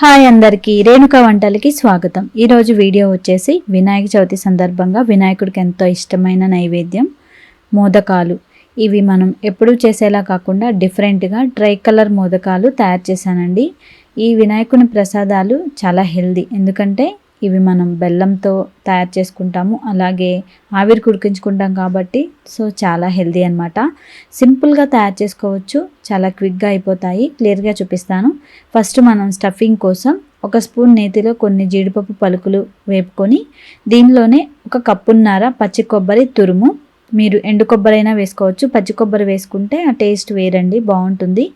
Hi అందరికీ రేణుక వంటలకి స్వాగతం. ఈరోజు వీడియో వచ్చేసి వినాయక చవితి సందర్భంగా వినాయకుడికి ఎంతో ఇష్టమైన నైవేద్యం మోదకాలు. ఇవి మనం ఎప్పుడూ చేసేలా కాకుండా డిఫరెంట్గా డ్రై కలర్ మోదకాలు తయారు చేశానండి. ఈ వినాయకుని ప్రసాదాలు చాలా హెల్దీ. ఎందుకంటే ఇవి మనం బెల్లంతో తయారు చేసుకుంటాము. అలాగే ఆవిరి కుడికించుకుంటాం కాబట్టి సో చాలా హెల్దీ అనమాట సింపుల్గా తయారు చేసుకోవచ్చు. చాలా క్విక్గా అయిపోతాయి. క్లియర్గా చూపిస్తాను. ఫస్ట్ మనం స్టఫింగ్ కోసం ఒక స్పూన్ నేతిలో కొన్ని జీడిపప్పు పలుకులు వేపుకొని దీనిలోనే ఒక కప్పున్నర పచ్చి కొబ్బరి తురుము. మీరు ఎండు కొబ్బరి అయినా వేసుకోవచ్చు. పచ్చి కొబ్బరి వేసుకుంటే ఆ టేస్ట్ వేరండి బాగుంటుంది.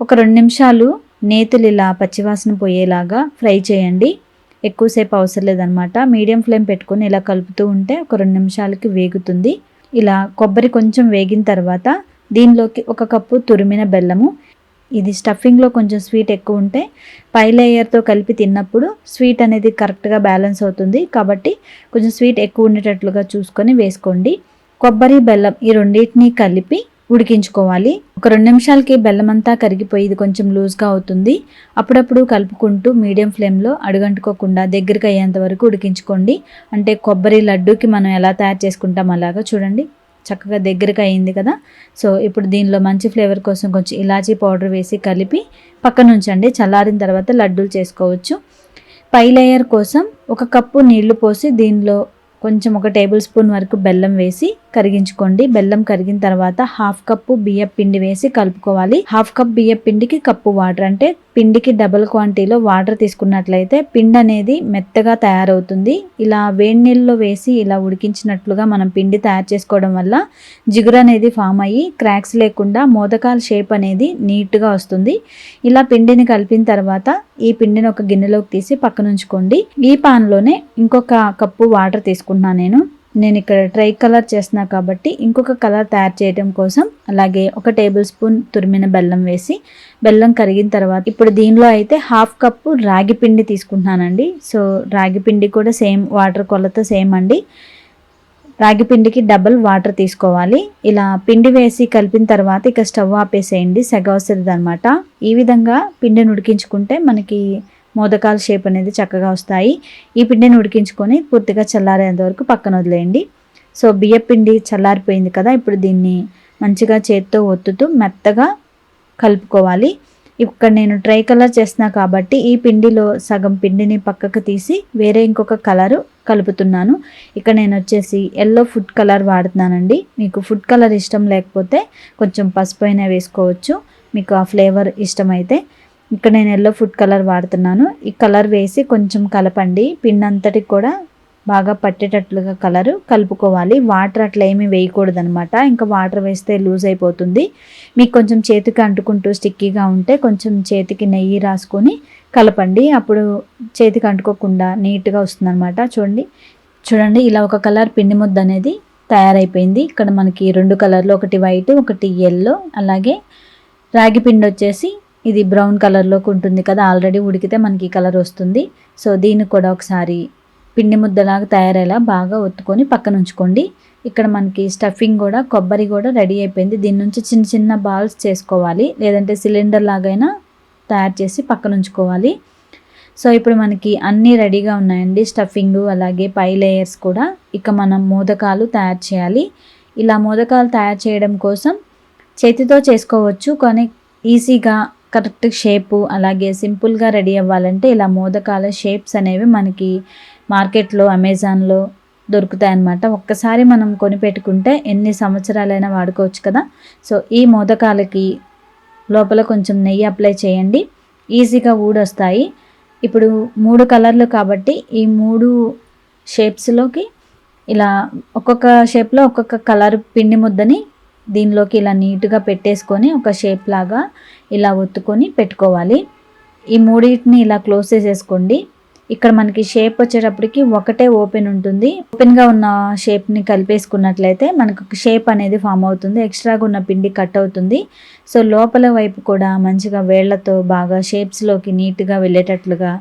ఒక రెండు నిమిషాలు నేతులు ఇలా పచ్చివాసన పోయేలాగా ఫ్రై చేయండి. ఎక్కువసేపు అవసరం లేదనమాట. మీడియం ఫ్లేమ్ పెట్టుకొని ఇలా కలుపుతూ ఉంటే ఒక రెండు నిమిషాలకి వేగుతుంది. ఇలా కొబ్బరి కొంచెం వేగిన తర్వాత దీనిలోకి ఒక కప్పు తురిమిన బెల్లము. ఇది స్టఫింగ్లో కొంచెం స్వీట్ ఎక్కువ ఉంటే పై లేయర్తో కలిపి తిన్నప్పుడు స్వీట్ అనేది కరెక్ట్గా బ్యాలెన్స్ అవుతుంది. కాబట్టి కొంచెం స్వీట్ ఎక్కువ ఉండేటట్లుగా చూసుకొని వేసుకోండి. కొబ్బరి బెల్లం ఈ రెండింటిని కలిపి ఉడికించుకోవాలి. ఒక రెండు నిమిషాలకి బెల్లం అంతా కరిగిపోయి ఇది కొంచెం లూజ్గా అవుతుంది. అప్పుడప్పుడు కలుపుకుంటూ మీడియం ఫ్లేమ్లో అడుగంటుకోకుండా దగ్గరికి అయ్యేంత వరకు ఉడికించుకోండి. అంటే కొబ్బరి లడ్డూకి మనం ఎలా తయారు చేసుకుంటాం అలాగా చూడండి. చక్కగా దగ్గరికి అయింది కదా. సో ఇప్పుడు దీనిలో మంచి ఫ్లేవర్ కోసం కొంచెం ఇలాచీ పౌడర్ వేసి కలిపి పక్కన ఉంచండి చల్లారిన తర్వాత లడ్డూలు చేసుకోవచ్చు. పై లేయర్ కోసం ఒక కప్పు నీళ్ళు పోసి దీనిలో కొంచెం ఒక టేబుల్ స్పూన్ వరకు బెల్లం వేసి కరిగించుకోండి. బెల్లం కరిగిన తర్వాత హాఫ్ కప్పు బియ్యం పిండి వేసి కలుపుకోవాలి. హాఫ్ కప్ బియ్యం పిండికి కప్పు వాటర్. అంటే పిండికి డబుల్ క్వాంటిటీలో వాటర్ తీసుకున్నట్లయితే పిండి అనేది మెత్తగా తయారవుతుంది. ఇలా వేడి నీళ్ళలో వేసి ఇలా ఉడికించినట్లుగా మనం పిండి తయారు చేసుకోవడం వల్ల జిగురు అనేది ఫామ్ అయ్యి క్రాక్స్ లేకుండా మోదకాల షేప్ అనేది నీట్గా వస్తుంది. ఇలా పిండిని కలిపిన తర్వాత ఈ పిండిని ఒక గిన్నెలోకి తీసి పక్కనుంచుకోండి ఈ పాన్లోనే ఇంకొక కప్పు వాటర్ తీసుకుంటున్నాను నేను. నేను ఇక్కడ ట్రై కలర్ చేస్తున్నా కాబట్టి ఇంకొక కలర్ తయారు చేయడం కోసం అలాగే ఒక టేబుల్ స్పూన్ తురిమిన బెల్లం వేసి బెల్లం కరిగిన తర్వాత ఇప్పుడు దీనిలో అయితే హాఫ్ కప్పు రాగి పిండి తీసుకుంటున్నానండి. సో రాగి పిండి కూడా సేమ్ వాటర్ కొలత సేమ్ అండి. రాగి పిండికి డబల్ వాటర్ తీసుకోవాలి. ఇలా పిండి వేసి కలిపిన తర్వాత ఇక స్టవ్ ఆపేసేయండి. సెగ వస్తుంది అనమాట ఈ విధంగా పిండిని ఉడికించుకుంటే మనకి మోదకాల షేప్ అనేది చక్కగా వస్తాయి. ఈ పిండిని ఉడికించుకొని పూర్తిగా చల్లారేంత వరకు పక్కన వదిలేయండి. సో బియ్య పిండి చల్లారిపోయింది కదా ఇప్పుడు దీన్ని మంచిగా చేత్తో ఒత్తుతూ మెత్తగా కలుపుకోవాలి. ఇక్కడ నేను ట్రై కలర్ చేస్తున్నా కాబట్టి ఈ పిండిలో సగం పిండిని పక్కకు తీసి వేరే ఇంకొక కలరు కలుపుతున్నాను. ఇక్కడ నేను వచ్చేసి ఎల్లో ఫుడ్ కలర్ వాడుతున్నానండి. మీకు ఫుడ్ కలర్ ఇష్టం లేకపోతే కొంచెం పసుపు అయినా వేసుకోవచ్చు. మీకు ఆ ఫ్లేవర్ ఇష్టమైతే ఇక్కడ నేను ఎల్లో ఫుడ్ కలర్ వాడుతున్నాను. ఈ కలర్ వేసి కొంచెం కలపండి. పిండి అంతటికి కూడా బాగా పట్టేటట్లుగా కలరు కలుపుకోవాలి. వాటర్ అట్లా ఏమీ వేయకూడదు అనమాట ఇంకా వాటర్ వేస్తే లూజ్ అయిపోతుంది. మీకు కొంచెం చేతికి అంటుకుంటూ స్టిక్కీగా ఉంటే కొంచెం చేతికి నెయ్యి రాసుకొని కలపండి. అప్పుడు చేతికి అంటుకోకుండా నీట్గా వస్తుంది అనమాట చూడండి. చూడండి ఇలా ఒక కలర్ పిండి ముద్ద అనేది తయారైపోయింది. ఇక్కడ మనకి రెండు కలర్లు ఒకటి వైట్ ఒకటి ఎల్లో అలాగే రాగి పిండి వచ్చేసి ఇది బ్రౌన్ కలర్లోకి ఉంటుంది కదా ఆల్రెడీ ఉడికితే మనకి కలర్ వస్తుంది. సో దీన్ని కూడా ఒకసారి పిండి ముద్దలాగా తయారయ్యేలా బాగా ఒత్తుకొని పక్కన ఉంచుకోండి. ఇక్కడ మనకి స్టఫింగ్ కూడా కొబ్బరి కూడా రెడీ అయిపోయింది. దీని నుంచి చిన్న చిన్న బాల్స్ చేసుకోవాలి. లేదంటే సిలిండర్ లాగైనా తయారు చేసి పక్కన ఉంచుకోవాలి. సో ఇప్పుడు మనకి అన్నీ రెడీగా ఉన్నాయండి. స్టఫింగ్ అలాగే పై లేయర్స్ కూడా ఇక మనం మోదకాలు తయారు చేయాలి. ఇలా మోదకాలు తయారు చేయడం కోసం చేతితో చేసుకోవచ్చు. కానీ ఈజీగా కరెక్ట్ షేపు అలాగే సింపుల్గా రెడీ అవ్వాలంటే ఇలా మోదకాల షేప్స్ అనేవి మనకి మార్కెట్లో అమెజాన్లో దొరుకుతాయి అన్నమాట ఒక్కసారి మనం కొనిపెట్టుకుంటే ఎన్ని సంవత్సరాలైనా వాడుకోవచ్చు కదా. సో ఈ మోదకాలకి లోపల కొంచెం నెయ్యి అప్లై చేయండి. ఈజీగా ఊడొస్తాయి. ఇప్పుడు మూడు కలర్లు కాబట్టి ఈ మూడు షేప్స్లోకి ఇలా ఒక్కొక్క షేప్లో ఒక్కొక్క కలర్ పిండి ముద్దని దీనిలోకి ఇలా నీట్గా పెట్టేసుకొని ఒక షేప్ లాగా ఇలా ఒత్తుకొని పెట్టుకోవాలి. ఈ మూడింటిని ఇలా క్లోజ్ చేసేసుకోండి. ఇక్కడ మనకి షేప్ వచ్చేటప్పటికి ఒకటే ఓపెన్ ఉంటుంది. ఓపెన్గా ఉన్న షేప్ని కలిపేసుకున్నట్లయితే మనకు షేప్ అనేది ఫామ్ అవుతుంది. ఎక్స్ట్రాగా ఉన్న పిండి కట్ అవుతుంది. సో లోపల వైపు కూడా మంచిగా వేళ్ళతో బాగా షేప్స్లోకి నీట్గా వెళ్ళేటట్లుగా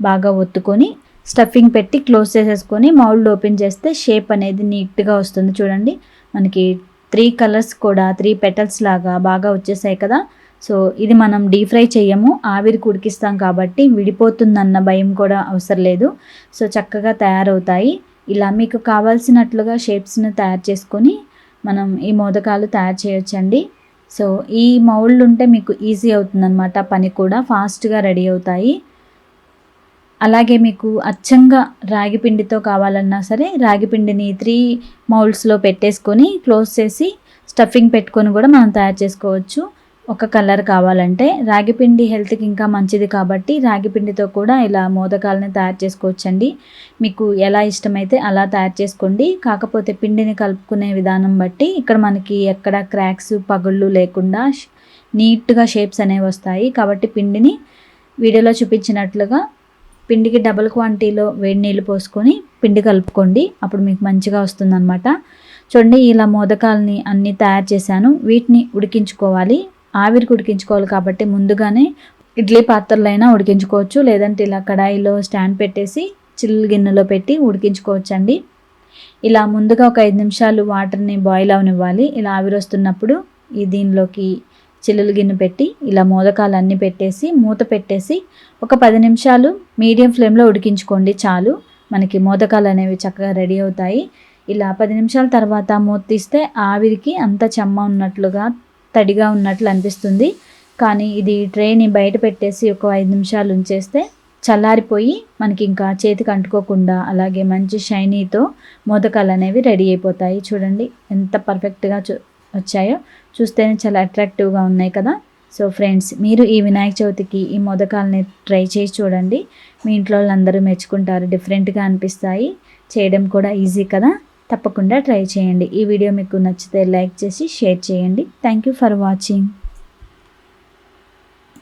బాగా ఒత్తుకొని స్టఫింగ్ పెట్టి క్లోజ్ చేసేసుకొని మౌల్డ్ ఓపెన్ చేస్తే షేప్ అనేది నీట్గా వస్తుంది. చూడండి మనకి త్రీ కలర్స్ కూడా త్రీ పెటల్స్ లాగా బాగా వచ్చేసాయి కదా. సో ఇది మనం డీప్ ఫ్రై చేయము. ఆవిరికి ఉడికిస్తాం కాబట్టి విడిపోతుందన్న భయం కూడా అవసరం లేదు. సో చక్కగా తయారవుతాయి. ఇలా మీకు కావాల్సినట్లుగా షేప్స్ని తయారు చేసుకొని మనం ఈ మోదకాలు తయారు చేయొచ్చండి. సో ఈ మౌల్డ్ ఉంటే మీకు ఈజీ అవుతుందన్నమాట. పని కూడా ఫాస్ట్గా రెడీ అవుతాయి. అలాగే మీకు అచ్చంగా రాగి పిండితో కావాలన్నా సరే రాగి పిండిని త్రీ మౌల్డ్స్లో పెట్టేసుకొని క్లోజ్ చేసి స్టఫింగ్ పెట్టుకొని కూడా మనం తయారు చేసుకోవచ్చు. ఒక కలర్ కావాలంటే రాగి పిండి హెల్త్కి ఇంకా మంచిది కాబట్టి రాగి పిండితో కూడా ఇలా మోదకాలని తయారు చేసుకోవచ్చండి. మీకు ఎలా ఇష్టమైతే అలా తయారు చేసుకోండి. కాకపోతే పిండిని కలుపుకునే విధానం బట్టి ఇక్కడ మనకి ఎక్కడ క్రాక్స్ పగుళ్ళు లేకుండా నీట్గా షేప్స్ అనేవి వస్తాయి. కాబట్టి పిండిని వీడియోలో చూపించినట్లుగా పిండికి డబుల్ క్వాంటిటీలో వేడి నీళ్ళు పోసుకొని పిండి కలుపుకోండి. అప్పుడు మీకు మంచిగా వస్తుందన్నమాట. చూడండి ఇలా మోదకాలని అన్నీ తయారు చేశాను. వీటిని ఉడికించుకోవాలి. ఆవిరికి ఉడికించుకోవాలి కాబట్టి ముందుగానే ఇడ్లీ పాత్రలైనా అయినా ఉడికించుకోవచ్చు. లేదంటే ఇలా కడాయిలో స్టాండ్ పెట్టేసి చిల్లు గిన్నెలో పెట్టి ఉడికించుకోవచ్చండి. ఇలా ముందుగా ఒక ఐదు నిమిషాలు వాటర్ని బాయిల్ అవనివ్వాలి. ఇలా ఆవిరి వస్తున్నప్పుడు ఈ దీనిలోకి చిల్లులు గిన్నె పెట్టి ఇలా మోదకాలు అన్నీ పెట్టేసి మూత పెట్టేసి ఒక పది నిమిషాలు మీడియం ఫ్లేమ్లో ఉడికించుకోండి చాలు. మనకి మోదకాలు అనేవి చక్కగా రెడీ అవుతాయి. ఇలా పది నిమిషాల తర్వాత మూత తీస్తే ఆవిరికి అంత చెమ్మ ఉన్నట్లుగా తడిగా ఉన్నట్లు అనిపిస్తుంది. కానీ ఇది ట్రేని బయట పెట్టేసి ఒక ఐదు నిమిషాలు ఉంచేస్తే చల్లారిపోయి మనకి ఇంకా చేతికి అంటుకోకుండా అలాగే మంచి షైనీతో మోదకాలు అనేవి రెడీ అయిపోతాయి. చూడండి ఎంత పర్ఫెక్ట్గా చూ వచ్చాయో చూస్తేనే చాలా అట్రాక్టివ్గా ఉన్నాయి కదా. సో ఫ్రెండ్స్ మీరు ఈ వినాయక చవితికి ఈ మోదకాలని ట్రై చేసి చూడండి. మీ ఇంట్లో వాళ్ళందరూ మెచ్చుకుంటారు డిఫరెంట్గా అనిపిస్తాయి. చేయడం కూడా ఈజీ కదా. తప్పకుండా ట్రై చేయండి. ఈ వీడియో మీకు నచ్చితే లైక్ చేసి షేర్ చేయండి. Thank you for watching.